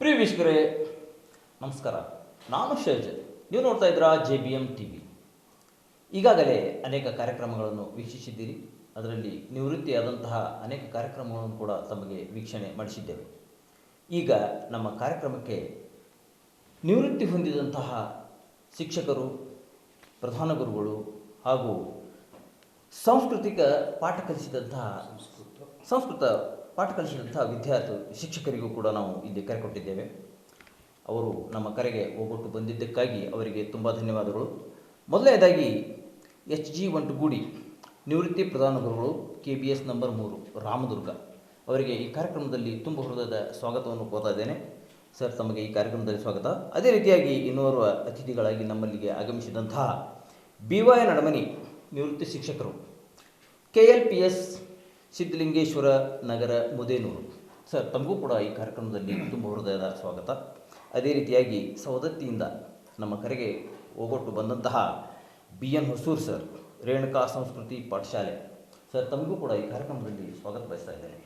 ಪ್ರಿಯ ವೀಕ್ಷಕರೇ, ನಮಸ್ಕಾರ. ನಾನು ಶೈಜ್ ನೀವು ನೋಡ್ತಾ ಇದ್ದೀರಾ J B M T V ಈಗಾಗಲೇ ಅನೇಕ ಕಾರ್ಯಕ್ರಮಗಳನ್ನು ವೀಕ್ಷಿಸಿದ್ದೀರಿ. ಅದರಲ್ಲಿ ನಿವೃತ್ತಿಯಾದಂತಹ ಅನೇಕ ಕಾರ್ಯಕ್ರಮಗಳನ್ನು ಕೂಡ ತಮಗೆ ವೀಕ್ಷಣೆ ಮಾಡಿಸಿದ್ದೇವೆ. ಈಗ ನಮ್ಮ ಕಾರ್ಯಕ್ರಮಕ್ಕೆ ನಿವೃತ್ತಿ ಹೊಂದಿದಂತಹ ಶಿಕ್ಷಕರು, ಪ್ರಧಾನ ಗುರುಗಳು ಹಾಗೂ ಸಾಂಸ್ಕೃತಿಕ ಪಾಠ ಕಲಿಸಿದಂತಹ ಸಂಸ್ಕೃತ ಪಾಠ ಕಲಿಸಿದಂಥ ವಿದ್ಯಾರ್ಥಿ ಶಿಕ್ಷಕರಿಗೂ ಕೂಡ ನಾವು ಇಲ್ಲಿ ಕರೆ ಕೊಟ್ಟಿದ್ದೇವೆ. ಅವರು ನಮ್ಮ ಕರೆಗೆ ಹೋಗೊಟ್ಟು ಬಂದಿದ್ದಕ್ಕಾಗಿ ಅವರಿಗೆ ತುಂಬ ಧನ್ಯವಾದಗಳು. ಮೊದಲನೇದಾಗಿ ಎಚ್ ಜಿ ಒಂಟುಗೂಡಿ ನಿವೃತ್ತಿ ಪ್ರಧಾನ ಗುರುಗಳು ಕೆ ಬಿ ಎಸ್ ನಂಬರ್ ಮೂರು ರಾಮದುರ್ಗ ಅವರಿಗೆ ಈ ಕಾರ್ಯಕ್ರಮದಲ್ಲಿ ತುಂಬ ಹೃದಯದ ಸ್ವಾಗತವನ್ನು ಕೋರ್ತಾ ಇದ್ದೇನೆ. ಸರ್, ತಮಗೆ ಈ ಕಾರ್ಯಕ್ರಮದಲ್ಲಿ ಸ್ವಾಗತ. ಅದೇ ರೀತಿಯಾಗಿ ಇನ್ನೋರ್ವ ಅತಿಥಿಗಳಾಗಿ ನಮ್ಮಲ್ಲಿಗೆ ಆಗಮಿಸಿದಂತಹ ಬಿ ವೈ ನಡಮನಿ ನಿವೃತ್ತಿ ಶಿಕ್ಷಕರು, K L P S Siddhalingeshwara Nagar Mudenur. Sir, ತಮಗೂ ಕೂಡ ಈ ಕಾರ್ಯಕ್ರಮದಲ್ಲಿ ತುಂಬ ಹೃದಯದ ಸ್ವಾಗತ. ಅದೇ ರೀತಿಯಾಗಿ ಸವದತ್ತಿಯಿಂದ ನಮ್ಮ ಕರೆಗೆ ಹೋಗೊಟ್ಟು ಬಂದಂತಹ B N Hosur sir, Renuka ಸಂಸ್ಕೃತಿ ಪಾಠಶಾಲೆ. ಸರ್, ತಮಗೂ ಕೂಡ ಈ ಕಾರ್ಯಕ್ರಮದಲ್ಲಿ ಸ್ವಾಗತ ಬಯಸ್ತಾ ಇದ್ದೇನೆ.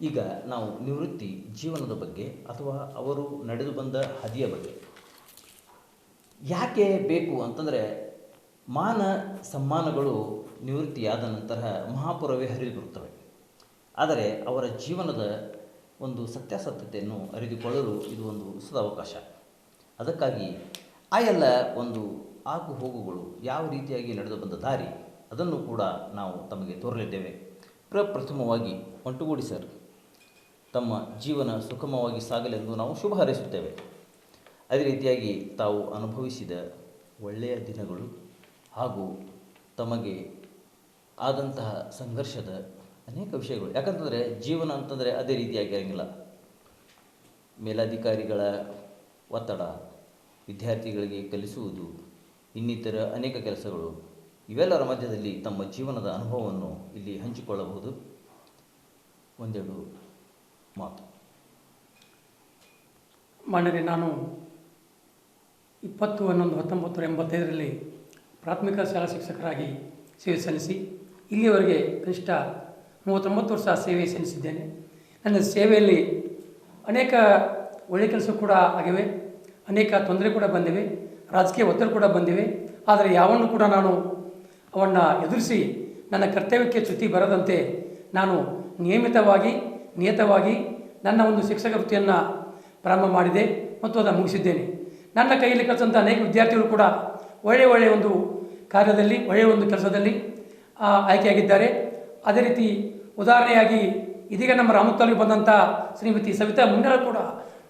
ಈಗ ನಾವು ನಿವೃತ್ತಿ ಜೀವನದ ಬಗ್ಗೆ ಅಥವಾ ಅವರು ನಡೆದು ಬಂದ ಹದಿಯ ಬಗ್ಗೆ. ಯಾಕೆ ಬೇಕು ಅಂತಂದರೆ ಮಾನ ಸಮ್ಮಾನಗಳು ನಿವೃತ್ತಿಯಾದ ನಂತರ ಮಹಾಪುರವೇ ಹರಿದು ಆದರೆ ಅವರ ಜೀವನದ ಒಂದು ಸತ್ಯಾಸತ್ಯತೆಯನ್ನು ಅರಿದುಕೊಳ್ಳಲು ಇದು ಒಂದು ಸದಾವಕಾಶ ಅದಕ್ಕಾಗಿ ಆ ಎಲ್ಲ ಒಂದು ಆಗು ಹೋಗುಗಳು ಯಾವ ರೀತಿಯಾಗಿ ನಡೆದು ಬಂದ ದಾರಿ ಅದನ್ನು ಕೂಡ ನಾವು ತಮಗೆ ತೋರಲಿದ್ದೇವೆ. ಪ್ರಪ್ರಥಮವಾಗಿ ಒಂಟುಗೂಡಿ ಸರ್, ತಮ್ಮ ಜೀವನ ಸುಗಮವಾಗಿ ಸಾಗಲೆಂದು ನಾವು ಶುಭ ಹಾರೈಸುತ್ತೇವೆ. ಅದೇ ರೀತಿಯಾಗಿ ತಾವು ಅನುಭವಿಸಿದ ಒಳ್ಳೆಯ ದಿನಗಳು ಹಾಗೂ ತಮಗೆ ಆದಂತಹ ಸಂಘರ್ಷದ ಅನೇಕ ವಿಷಯಗಳು. ಯಾಕಂತಂದರೆ ಜೀವನ ಅಂತಂದರೆ ಅದೇ ರೀತಿಯಾಗಿ ಇರಂಗಿಲ್ಲ. ಮೇಲಾಧಿಕಾರಿಗಳ ಒತ್ತಡ, ವಿದ್ಯಾರ್ಥಿಗಳಿಗೆ ಕಲಿಸುವುದು, ಇನ್ನಿತರ ಅನೇಕ ಕೆಲಸಗಳು, ಇವೆಲ್ಲರ ಮಧ್ಯದಲ್ಲಿ ತಮ್ಮ ಜೀವನದ ಅನುಭವವನ್ನು ಇಲ್ಲಿ ಹಂಚಿಕೊಳ್ಳಬಹುದು. ಒಂದೆರಡು ಮಾತು. ಮಾನ್ಯರೇ, ನಾನು ಇಪ್ಪತ್ತು ಹನ್ನೊಂದು ಹತ್ತೊಂಬತ್ತು ಎಂಬತ್ತೈದರಲ್ಲಿ ಪ್ರಾಥಮಿಕ ಶಾಲಾ ಶಿಕ್ಷಕರಾಗಿ ಸೇವೆ ಸಲ್ಲಿಸಿ ಇಲ್ಲಿಯವರೆಗೆ ಕನಿಷ್ಠ ಮೂವತ್ತೊಂಬತ್ತು ವರ್ಷ ಸೇವೆ ಸಲ್ಲಿಸಿದ್ದೇನೆ. ನನ್ನ ಸೇವೆಯಲ್ಲಿ ಅನೇಕ ಒಳ್ಳೆಯ ಕೆಲಸ ಕೂಡ ಆಗಿವೆ, ಅನೇಕ ತೊಂದರೆ ಕೂಡ ಬಂದಿವೆ, ರಾಜಕೀಯ ಒತ್ತಡ ಕೂಡ ಬಂದಿವೆ. ಆದರೆ ಯಾವನ್ನು ಕೂಡ ನಾನು ಅವನ್ನು ಎದುರಿಸಿ ನನ್ನ ಕರ್ತವ್ಯಕ್ಕೆ ಚ್ಯುತಿ ಬರದಂತೆ ನಾನು ನಿಯಮಿತವಾಗಿ, ನಿಯತವಾಗಿ ನನ್ನ ಒಂದು ಶಿಕ್ಷಕ ವೃತ್ತಿಯನ್ನು ಪ್ರಾರಂಭ ಮಾಡಿದೆ ಮತ್ತು ಅದನ್ನು ಮುಗಿಸಿದ್ದೇನೆ. ನನ್ನ ಕೈಯಲ್ಲಿ ಕಲಿತಂಥ ಅನೇಕ ವಿದ್ಯಾರ್ಥಿಗಳು ಕೂಡ ಒಳ್ಳೆಯ ಒಳ್ಳೆಯ ಒಂದು ಕಾರ್ಯದಲ್ಲಿ ಒಳ್ಳೆಯ ಒಂದು ಕೆಲಸದಲ್ಲಿ ಆಯ್ಕೆಯಾಗಿದ್ದಾರೆ. ಅದೇ ರೀತಿ ಉದಾಹರಣೆಯಾಗಿ ಇದೀಗ ನಮ್ಮ ರಾಮತ್ತಲ್ಲಿ ಬಂದಂಥ ಶ್ರೀಮತಿ ಸವಿತಾ ಮುನ್ನರ ಕೂಡ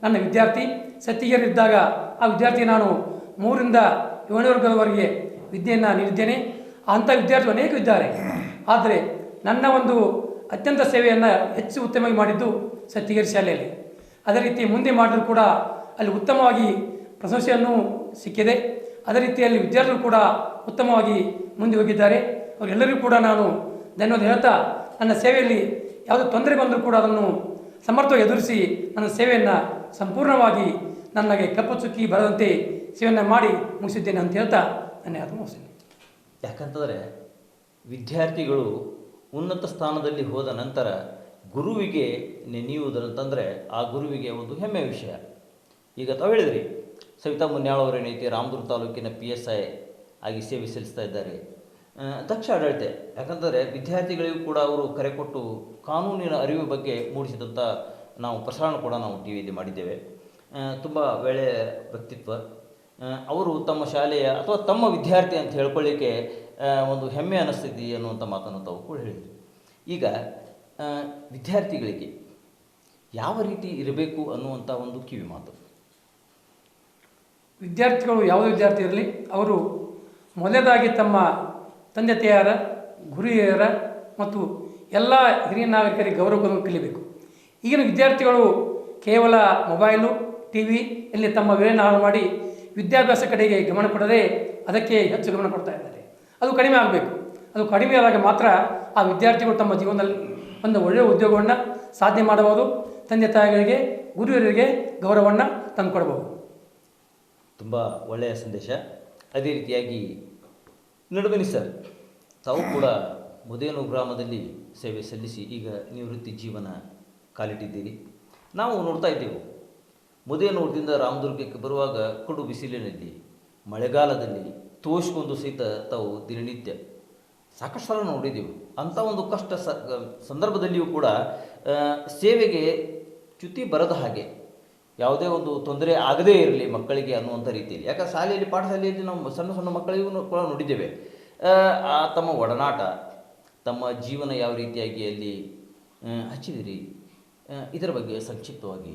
ನನ್ನ ವಿದ್ಯಾರ್ಥಿ. ಸತ್ತಿಗೆಯರಿದ್ದಾಗ ಆ ವಿದ್ಯಾರ್ಥಿ ನಾನು ಮೂರಿಂದ ಏಳನೇ ವರ್ಗದವರೆಗೆ ವಿದ್ಯೆಯನ್ನು ನೀಡಿದ್ದೇನೆ. ಅಂಥ ವಿದ್ಯಾರ್ಥಿ ಅನೇಕ ಇದ್ದಾರೆ. ಆದರೆ ನನ್ನ ಒಂದು ಅತ್ಯಂತ ಸೇವೆಯನ್ನು ಹೆಚ್ಚು ಉತ್ತಮವಾಗಿ ಮಾಡಿದ್ದು ಸತ್ತಿಗೆರೆ ಶಾಲೆಯಲ್ಲಿ. ಅದೇ ರೀತಿ ಮುಂದೆ ಮಾಡಿದ್ರು ಕೂಡ ಅಲ್ಲಿ ಉತ್ತಮವಾಗಿ ಪ್ರಶಂಸೆಯನ್ನು ಸಿಕ್ಕಿದೆ. ಅದೇ ರೀತಿಯಲ್ಲಿ ವಿದ್ಯಾರ್ಥಿಗಳು ಕೂಡ ಉತ್ತಮವಾಗಿ ಮುಂದೆ ಹೋಗಿದ್ದಾರೆ. ಅವರೆಲ್ಲರಿಗೂ ಕೂಡ ನಾನು ಧನ್ಯವಾದ ಹೇಳ್ತಾ ನನ್ನ ಸೇವೆಯಲ್ಲಿ ಯಾವುದೇ ತೊಂದರೆ ಬಂದರೂ ಕೂಡ ಅದನ್ನು ಸಮರ್ಥವಾಗಿ ಎದುರಿಸಿ ನನ್ನ ಸೇವೆಯನ್ನು ಸಂಪೂರ್ಣವಾಗಿ ನನಗೆ ಕಪ್ಪು ಚುಕ್ಕಿ ಬರದಂತೆ ಸೇವೆಯನ್ನು ಮಾಡಿ ಮುಗಿಸಿದ್ದೇನೆ ಅಂತ ಹೇಳ್ತಾ ಧನ್ಯವಾದ ಮುಗಿಸ್ತೇನೆ ಯಾಕಂತಂದರೆ ವಿದ್ಯಾರ್ಥಿಗಳು ಉನ್ನತ ಸ್ಥಾನದಲ್ಲಿ ಹೋದ ನಂತರ ಗುರುವಿಗೆ ನೆನೆಯುವುದಂತಂದರೆ ಆ ಗುರುವಿಗೆ ಒಂದು ಹೆಮ್ಮೆಯ ವಿಷಯ. ಈಗ ತಾವು ಹೇಳಿದ್ರಿ ಸವಿತಾ ಮುನ್ಯಾಳ್ ಅವರು ಏನೈತಿ, ರಾಮದುರ್ಗ ತಾಲೂಕಿನ ಪಿ ಎಸ್ ಐ ಆಗಿ ಸೇವೆ ಸಲ್ಲಿಸ್ತಾ ಇದ್ದಾರೆ. ದಕ್ಷ ಆಡಳಿತ ಯಾಕಂದರೆ ವಿದ್ಯಾರ್ಥಿಗಳಿಗೂ ಕೂಡ ಅವರು ಕರೆ ಕೊಟ್ಟು ಕಾನೂನಿನ ಅರಿವು ಬಗ್ಗೆ ಮೂಡಿಸಿದಂಥ ನಾವು ಪ್ರಸಾರಣ ಕೂಡ ನಾವು ಟಿ ವಿಯಲ್ಲಿ ಮಾಡಿದ್ದೇವೆ. ತುಂಬ ಒಳ್ಳೆಯ ವ್ಯಕ್ತಿತ್ವ. ಅವರು ತಮ್ಮ ಶಾಲೆಯ ಅಥವಾ ತಮ್ಮ ವಿದ್ಯಾರ್ಥಿ ಅಂತ ಹೇಳ್ಕೊಳ್ಳಿಕ್ಕೆ ಒಂದು ಹೆಮ್ಮೆ ಅನ್ನಿಸ್ತಿದ್ದಿ ಅನ್ನುವಂಥ ಮಾತನ್ನು ತಾವು ಕೂಡ ಹೇಳಿದರು. ಈಗ ವಿದ್ಯಾರ್ಥಿಗಳಿಗೆ ಯಾವ ರೀತಿ ಇರಬೇಕು ಅನ್ನುವಂಥ ಒಂದು ಕಿವಿ ಮಾತು. ವಿದ್ಯಾರ್ಥಿಗಳು ಯಾವುದೇ ವಿದ್ಯಾರ್ಥಿ ಇರಲಿ, ಅವರು ಮೊದಲೇದಾಗಿ ತಮ್ಮ ತಂದೆ ತಾಯಿಯರ, ಗುರಿಯರ ಮತ್ತು ಎಲ್ಲ ಹಿರಿಯ ನಾಗರಿಕರಿಗೆ ಗೌರವವನ್ನು ಕಲಿಬೇಕು ಈಗಿನ ವಿದ್ಯಾರ್ಥಿಗಳು ಕೇವಲ ಮೊಬೈಲು ಟಿ ವಿಯಲ್ಲಿ ತಮ್ಮ ವೇಳೆಯನ್ನು ಹಾಳು ಮಾಡಿ ವಿದ್ಯಾಭ್ಯಾಸ ಕಡೆಗೆ ಗಮನ ಕೊಡದೆ ಅದಕ್ಕೆ ಹೆಚ್ಚು ಗಮನ ಕೊಡ್ತಾ ಇದ್ದಾರೆ. ಅದು ಕಡಿಮೆ ಆಗಬೇಕು. ಅದು ಕಡಿಮೆ ಆದಾಗ ಮಾತ್ರ ಆ ವಿದ್ಯಾರ್ಥಿಗಳು ತಮ್ಮ ಜೀವನದಲ್ಲಿ ಒಂದು ಒಳ್ಳೆಯ ಉದ್ಯೋಗವನ್ನು ಸಾಧನೆ ಮಾಡಬಹುದು, ತಂದೆ ತಾಯಿಗಳಿಗೆ, ಗುರುವರಿಗೆ ಗೌರವವನ್ನು ತಂದುಕೊಡ್ಬೋದು ತುಂಬ ಒಳ್ಳೆಯ ಸಂದೇಶ. ಅದೇ ರೀತಿಯಾಗಿ ನಡುಬನಿ ಸರ್, ತಾವು ಕೂಡ ಮುದೇನು ಗ್ರಾಮದಲ್ಲಿ ಸೇವೆ ಸಲ್ಲಿಸಿ ಈಗ ನಿವೃತ್ತಿ ಜೀವನ ಕಾಲಿಟ್ಟಿದ್ದೀರಿ. ನಾವು ನೋಡ್ತಾ ಇದ್ದೆವು, ಮುದೇನೂರದಿಂದ ರಾಮದುರ್ಗಕ್ಕೆ ಬರುವಾಗ ಕಡು ಬಿಸಿಲಿನಲ್ಲಿ, ಮಳೆಗಾಲದಲ್ಲಿ ತೋಷಿಕೊಂಡು ಸಹಿತ ತಾವು ದಿನನಿತ್ಯ ಸಾಕಷ್ಟು ಸಲ ನೋಡಿದ್ದೀವಿ ಅಂಥ ಒಂದು ಕಷ್ಟ ಸಂದರ್ಭದಲ್ಲಿಯೂ ಕೂಡ ಸೇವೆಗೆ ಚ್ಯುತಿ ಬರದ ಹಾಗೆ ಯಾವುದೇ ಒಂದು ತೊಂದರೆ ಆಗದೇ ಇರಲಿ ಮಕ್ಕಳಿಗೆ ಅನ್ನುವಂಥ ರೀತಿಯಲ್ಲಿ. ಯಾಕಂದ್ರೆ ಶಾಲೆಯಲ್ಲಿ, ಪಾಠಶಾಲೆಯಲ್ಲಿ ನಾವು ಸಣ್ಣ ಸಣ್ಣ ಮಕ್ಕಳಿಗೂ ಕೂಡ ನೋಡಿದ್ದೇವೆ. ತಮ್ಮ ಒಡನಾಟ, ತಮ್ಮ ಜೀವನ ಯಾವ ರೀತಿಯಾಗಿ ಅಲ್ಲಿ ಹಚ್ಚಿದಿರಿ? ಇದರ ಬಗ್ಗೆ ಸಂಕ್ಷಿಪ್ತವಾಗಿ.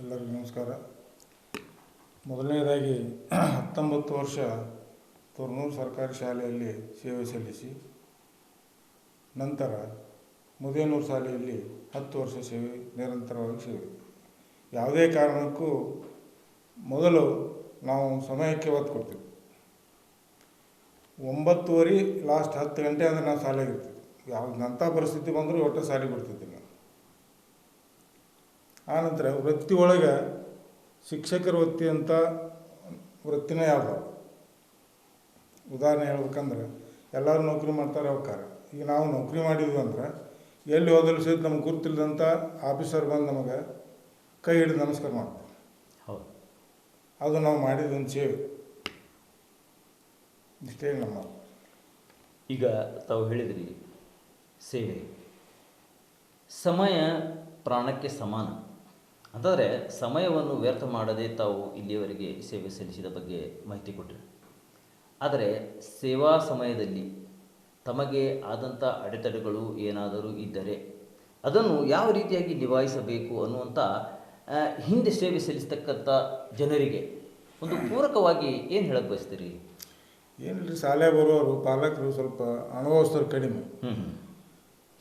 ಎಲ್ಲರಿಗೂ ನಮಸ್ಕಾರ. ಮೊದಲನೇದಾಗಿ, ಹತ್ತೊಂಬತ್ತು ವರ್ಷ ತುರ್ನೂರು ಸರ್ಕಾರಿ ಶಾಲೆಯಲ್ಲಿ ಸೇವೆ ಸಲ್ಲಿಸಿ, ನಂತರ ಮುದೇನೂರು ಶಾಲೆಯಲ್ಲಿ ಹತ್ತು ವರ್ಷ ಸೇವೆ, ನಿರಂತರವಾಗಿ ಸೇವೆ. ಯಾವುದೇ ಕಾರಣಕ್ಕೂ ಮೊದಲು ನಾವು ಸಮಯಕ್ಕೆ ಒತ್ತು ಕೊಡ್ತೀವಿ. ಒಂಬತ್ತುವರೆ ಲಾಸ್ಟ್ ಹತ್ತು ಗಂಟೆ ಅಂದರೆ ನಾವು ಶಾಲೆಗೆ ಇರ್ತೀವಿ. ಅಂಥ ಪರಿಸ್ಥಿತಿ ಬಂದರೂ ಒಟ್ಟು ಶಾಲೆಗೆ ಬಿಡ್ತಿದ್ದಿಲ್ಲ. ಆನಂತರ ವೃತ್ತಿ ಒಳಗೆ ಶಿಕ್ಷಕರ ವೃತ್ತಿ ಅಂತ ವೃತ್ತಿನೇ ಯಾವ ಉದಾಹರಣೆ ಹೇಳ್ಬೇಕಂದ್ರೆ ಎಲ್ಲರೂ ನೌಕರಿ ಮಾಡ್ತಾರೆ ಅವಕಾರ ಈಗ ನಾವು ನೌಕರಿ ಮಾಡಿದ್ವಿ ಅಂದ್ರೆ ಎಲ್ಲಿ ಹೋದರೂ ಸಹಿತ ನಮ್ಗೆ ಗೊತ್ತಿಲ್ಲದಂಥ ಆಫೀಸರ್ ಬಂದು ನಮಗೆ ಕೈ ಹಿಡಿದು ನಮಸ್ಕಾರ ಮಾಡ್ತಾರೆ. ಹೌದು. ಅದು ನಾವು ಮಾಡಿದ ಒಂದು ಸೇವೆ ಇಷ್ಟೇ ನಮ್ಮ ಈಗ ತಾವು ಹೇಳಿದ್ರಿ ಸೇವೆ. ಸಮಯ ಪ್ರಾಣಕ್ಕೆ ಸಮಾನ. ಅಂತಂದರೆ ಸಮಯವನ್ನು ವ್ಯರ್ಥ ಮಾಡದೆ ತಾವು ಇಲ್ಲಿಯವರೆಗೆ ಸೇವೆ ಸಲ್ಲಿಸಿದ ಬಗ್ಗೆ ಮಾಹಿತಿ ಕೊಟ್ಟರು. ಆದರೆ ಸೇವಾ ಸಮಯದಲ್ಲಿ ತಮಗೆ ಆದಂಥ ಅಡೆತಡೆಗಳು ಏನಾದರೂ ಇದ್ದರೆ ಅದನ್ನು ಯಾವ ರೀತಿಯಾಗಿ ನಿಭಾಯಿಸಬೇಕು ಅನ್ನುವಂಥ ಹಿಂದೆ ಸೇವೆ ಸಲ್ಲಿಸ್ತಕ್ಕಂಥ ಜನರಿಗೆ ಒಂದು ಪೂರಕವಾಗಿ ಏನು ಹೇಳಕ್ಕೆ ಬಯಸ್ತೀರಿ? ಏನಿಲ್ಲ ಶಾಲೆ ಬರೋರು ಪಾಲಕರು ಸ್ವಲ್ಪ ಅನುಭವಸ್ಥರು ಕಡಿಮೆ.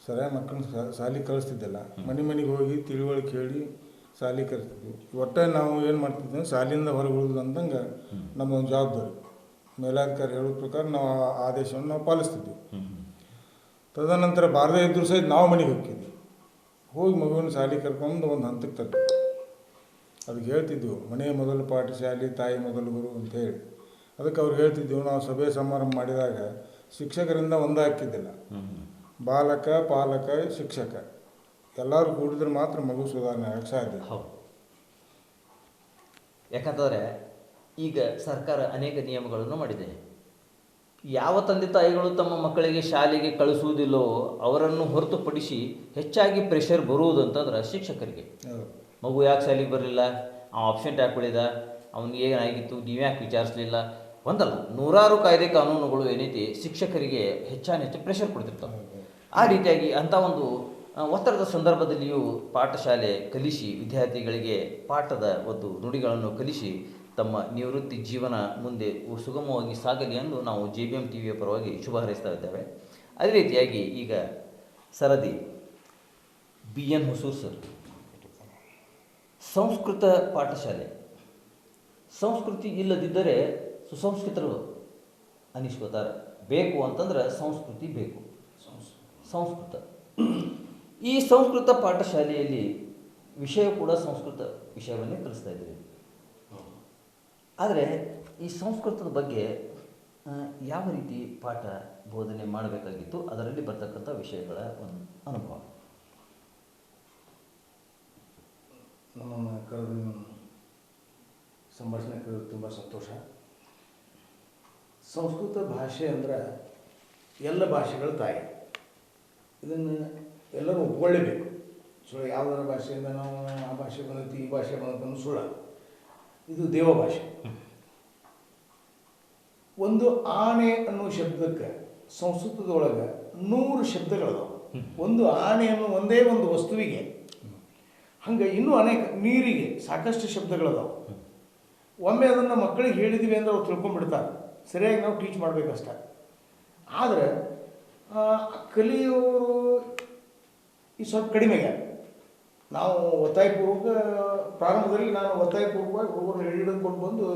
ಸರಿಯಾಗಿ ಮಕ್ಕಳನ್ನ ಶಾಲೆಗೆ ಕಳಿಸ್ತಿದ್ದಲ್ಲ. ಮನೆ ಮನೆಗೆ ಹೋಗಿ ತಿಳುವಳಿಕೆ ಹೇಳಿ ಶಾಲೆಗೆ ಕಲಿಸ್ತಿದ್ವಿ ಒಟ್ಟೆ ನಾವು ಏನು ಮಾಡ್ತಿದ್ವಿ ಶಾಲೆಯಿಂದ ಹೊರಗೆ ಉಳಿದು ಅಂದಂಗೆ ನಮ್ಮದೊಂದು ಜವಾಬ್ದಾರಿ. ಮೇಲಾಧಿಕಾರಿ ಹೇಳೋ ಪ್ರಕಾರ ನಾವು ಆ ಆದೇಶವನ್ನು ನಾವು ಪಾಲಿಸ್ತಿದ್ವಿ. ತದನಂತರ ಬಾರದೇ ಇದ್ದರೂ ಸಹಿತ ನಾವು ಮನೆಗೆ ಹೋಗ್ತಿದ್ವಿ. ಹೋಗಿ ಮಗುವಿನ ಶಾಲೆ ಕರ್ಕೊಂಡು ಒಂದು ಹಂತಕ್ಕೆ ತರ್ತಿದ್ವಿ ಅದಕ್ಕೆ ಹೇಳ್ತಿದ್ದೆವು ಮನೆ ಮೊದಲು ಪಾಠ ಶಾಲೆ ತಾಯಿ ಮೊದಲು ಗುರು ಅಂತ ಹೇಳಿ. ಅದಕ್ಕೆ ಅವ್ರು ಹೇಳ್ತಿದ್ದೆವು ನಾವು ಸಭೆ ಸಮಾರಂಭ ಮಾಡಿದಾಗ ಶಿಕ್ಷಕರಿಂದ ಒಂದೇ ಹಾಕಿದ್ದಿಲ್ಲ ಬಾಲಕ ಪಾಲಕ ಶಿಕ್ಷಕ ಎಲ್ಲರೂ ಕೂಡಿದ್ರೆ ಮಾತ್ರ ಮಗು ಸುಧಾರಣೆ ಆಗಕ್ಕೆ ಸಾಧ್ಯ. ಹೌದು. ಯಾಕಂತಂದರೆ ಈಗ ಸರ್ಕಾರ ಅನೇಕ ನಿಯಮಗಳನ್ನು ಮಾಡಿದೆ. ಯಾವ ತಂದೆ ತಾಯಿಗಳು ತಮ್ಮ ಮಕ್ಕಳಿಗೆ ಶಾಲೆಗೆ ಕಳಿಸುವುದಿಲ್ಲವೋ ಅವರನ್ನು ಹೊರತುಪಡಿಸಿ ಹೆಚ್ಚಾಗಿ ಪ್ರೆಷರ್ ಬರುವುದು ಅಂತಂದ್ರೆ ಶಿಕ್ಷಕರಿಗೆ. ಮಗು ಯಾಕೆ ಶಾಲೆಗೆ ಬರಲಿಲ್ಲ? ಅವ ಆಪ್ಷೆಂಟ್ ಯಾಕೆ ಉಳಿದ ಅವನಿಗೆ ಏನಾಗಿತ್ತು? ನೀವು ಯಾಕೆ ವಿಚಾರಿಸಲಿಲ್ಲ? ಒಂದಲ್ಲ ನೂರಾರು ಕಾಯ್ದೆ ಕಾನೂನುಗಳು ಏನೈತಿ ಶಿಕ್ಷಕರಿಗೆ ಹೆಚ್ಚಾನ ಹೆಚ್ಚು ಪ್ರೆಷರ್ ಕೊಡ್ತಿರ್ತಾವೆ. ಆ ರೀತಿಯಾಗಿ ಅಂಥ ಒಂದು ಆ, ಒತ್ತಡದ ಸಂದರ್ಭದಲ್ಲಿಯೂ ಪಾಠಶಾಲೆ ಕಲಿಸಿ ವಿದ್ಯಾರ್ಥಿಗಳಿಗೆ ಪಾಠದ ಒಂದು ನುಡಿಗಳನ್ನು ಕಲಿಸಿ ತಮ್ಮ ನಿವೃತ್ತಿ ಜೀವನ ಮುಂದೆ ಸುಗಮವಾಗಿ ಸಾಗಲಿ ಎಂದು ನಾವು ಜೆ ಬಿ ಎಂ ಟಿ ವಿಯ ಪರವಾಗಿ ಶುಭ ಹಾರೈಸ್ತಾ ಇದ್ದೇವೆ. ಅದೇ ರೀತಿಯಾಗಿ ಈಗ ಸರದಿ B N Hosur sir. Sanskrit ಪಾಠಶಾಲೆ. ಸಂಸ್ಕೃತಿ ಇಲ್ಲದಿದ್ದರೆ ಸುಸಂಸ್ಕೃತರು ಅನಿಸ್ಕೋತಾರೆ. ಬೇಕು ಅಂತಂದ್ರೆ ಸಂಸ್ಕೃತಿ ಬೇಕು. ಸಂಸ್ಕೃತ. ಈ ಸಂಸ್ಕೃತ ಪಾಠಶಾಲೆಯಲ್ಲಿ ವಿಷಯ ಕೂಡ ಸಂಸ್ಕೃತ ವಿಷಯವನ್ನೇ ಕಲಿಸ್ತಾ ಇದ್ದೀವಿ. ಆದರೆ ಈ ಸಂಸ್ಕೃತದ ಬಗ್ಗೆ ಯಾವ ರೀತಿ ಪಾಠ ಬೋಧನೆ ಮಾಡಬೇಕಾಗಿತ್ತು, ಅದರಲ್ಲಿ ಬರ್ತಕ್ಕಂಥ ವಿಷಯಗಳ ಒಂದು ಅನುಭವ. ನಮ್ಮನ್ನು ಕರೆದು ಸಂಭಾಷಣೆ ಕರೆದು ತುಂಬ ಸಂತೋಷ. ಸಂಸ್ಕೃತ ಭಾಷೆ ಅಂದ್ರೆ ಎಲ್ಲ ಭಾಷೆಗಳ ತಾಯಿ. ಇದನ್ನು ಎಲ್ಲರೂ ಒಪ್ಕೊಳ್ಳೇಬೇಕು. ಸೊ ಯಾವುದರ ಭಾಷೆಯಿಂದ ನಾವು ಆ ಭಾಷೆ ಬಂದೈತಿ, ಈ ಭಾಷೆ ಬಂದೈತಿ ಸುಳ್ಳ. ಇದು ದೇವ ಭಾಷೆ ಒಂದು ಆನೆ ಅನ್ನೋ ಶಬ್ದಕ್ಕೆ ಸಂಸ್ಕೃತದೊಳಗೆ ನೂರು ಶಬ್ದಗಳದಾವೆ. ಒಂದು ಆನೆ ಅನ್ನೋ ಒಂದೇ ಒಂದು ವಸ್ತುವಿಗೆ ಹಂಗೆ ಇನ್ನೂ ಅನೇಕ ನೀರಿಗೆ ಸಾಕಷ್ಟು ಶಬ್ದಗಳದಾವೆ. ಒಮ್ಮೆ ಅದನ್ನು ಮಕ್ಕಳಿಗೆ ಹೇಳಿದ್ದೀವಿ ಅಂದ್ರೆ ಅವ್ರು ತಿಳ್ಕೊಂಡ್ಬಿಡ್ತಾರೆ. ಸರಿಯಾಗಿ ನಾವು ಟೀಚ್ ಮಾಡಬೇಕಷ್ಟ. ಆದರೆ ಕಲಿಯೋರು ಈ ಸ್ವಲ್ಪ ಕಡಿಮೆ ಆಗ್ಯಾರ. ನಾವು ಒತ್ತಾಯಪೂರ್ವಕ ಪ್ರಾರಂಭದಲ್ಲಿ ನಾನು ಒತ್ತಾಯಪೂರ್ವಕವಾಗಿ ಹುಡುಗರನ್ನ ಹಿಡಿದುಕೊಂಡು ಬಂದು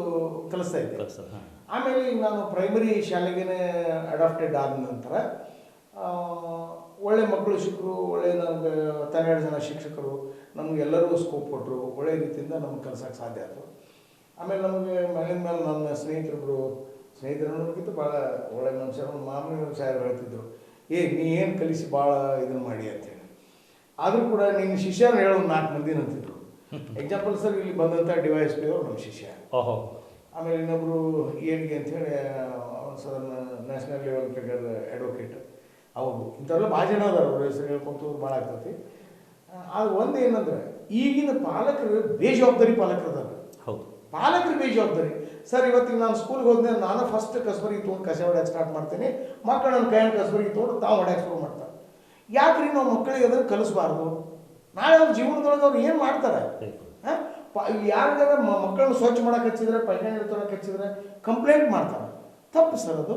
ಕಲಿಸ್ತಾ ಇದ್ದೆ. ಆಮೇಲೆ ಈಗ ನಾನು ಪ್ರೈಮರಿ ಶಾಲೆಗೆ ಅಡಾಪ್ಟೆಡ್ ಆದ ನಂತರ ಒಳ್ಳೆ ಮಕ್ಕಳು ಶಿಕ್ಷಕರು ಒಳ್ಳೆ ನಮಗೆ ಹತ್ತೆರಡು ಜನ ಶಿಕ್ಷಕರು ನಮಗೆಲ್ಲರೂ ಸ್ಕೋಪ್ ಕೊಟ್ಟರು ಒಳ್ಳೆ ರೀತಿಯಿಂದ ನಮ್ಗೆ ಕಲ್ಸಕ್ಕೆ ಸಾಧ್ಯ ಆಯಿತು. ಆಮೇಲೆ ನಮಗೆ ಮನೆ ಮೇಲೆ ನನ್ನ ಸ್ನೇಹಿತರೊಬ್ಬರು ಸ್ನೇಹಿತರು ಅನ್ನೋದಕ್ಕಿಂತ ಭಾಳ ಒಳ್ಳೆ ಮನುಷ್ಯರು ಮಾಮೂಲಿ ಸಾಹೇಬರು ಹೇಳ್ತಿದ್ರು ಏ ನೀ ಏನು ಕಲಿಸಿ ಭಾಳ ಇದನ್ನು ಮಾಡಿ ಅಂತೇಳಿ. ಆದರೂ ಕೂಡ ನಿನ್ನ ಶಿಷ್ಯರು ಹೇಳೋ ನಾಲ್ಕು ಮಂದಿ ಅಂತಿದ್ರು ಎಕ್ಸಾಂಪಲ್ ಸರ್ ಇಲ್ಲಿ ಬಂದಂಥ ಡಿವೈಸ್ ಪಿ ಅವರು ನಮ್ಮ ಶಿಷ್ಯ. ಓಹೋ. ಆಮೇಲೆ ಇನ್ನೊಬ್ಬರು ಏನ್ಗೆ ಅಂತೇಳಿ sir national level figure advocate ಅವರು. ಇಂಥವೆಲ್ಲ ಭಾಳ ಜನ ಅದಾರ ಅವ್ರ ಹೆಸರು ಹೇಳ್ಕೊಂತ ಭಾಳ ಆಗ್ತೈತಿ. ಆದ್ರೆ ಒಂದು ಏನಂದ್ರೆ ಈಗಿನ ಪಾಲಕರು ಬೇಜವಾಬ್ದಾರಿ ಪಾಲಕರು ಅದಾರ ಹೌದು. ಪಾಲಕರು ಬೇಜವಾಬ್ದಾರಿ. ಸರ್ ಇವತ್ತಿಗೆ ನಾನು ಸ್ಕೂಲ್ಗೆ ಹೋದ್ಮೇಲೆ ನಾನು ಫಸ್ಟ್ ಕಸ್ಬರಿಗೆ ತೊಗೊಂಡು ಕಸ ಹೊಡ್ಯಕ್ಕೆ ಸ್ಟಾರ್ಟ್ ಮಾಡ್ತೀನಿ. ಮಕ್ಕಳನ್ನ ಕೈಯನ್ನು ಕಸ್ಬರಿಗೆ ತೊಗೊಂಡು ತಾವು ಹೊಡ್ಯಕ್ಕೆ ಶುರು ಮಾಡ್ತಾರೆ. ಯಾಕ್ರಿ ನಾವು ಮಕ್ಕಳಿಗೆ ಅದನ್ನು ಕಲಿಸ್ಬಾರ್ದು? ನಾಳೆ ಅವ್ರ ಜೀವನದೊಳಗೆ ಅವ್ರು ಏನು ಮಾಡ್ತಾರೆ? ಯಾರಿಗಾರ ಮಕ್ಕಳನ್ನ ಸ್ವಚ್ಛ ಮಾಡಕ್ಕೆ ಹಚ್ಚಿದ್ರೆ ಪೈಖಾನೆ ತೊಳಕ್ಕೆ ಹಚ್ಚಿದ್ರೆ ಕಂಪ್ಲೇಂಟ್ ಮಾಡ್ತಾರೆ. ತಪ್ಪು ಸರ್ ಅದು.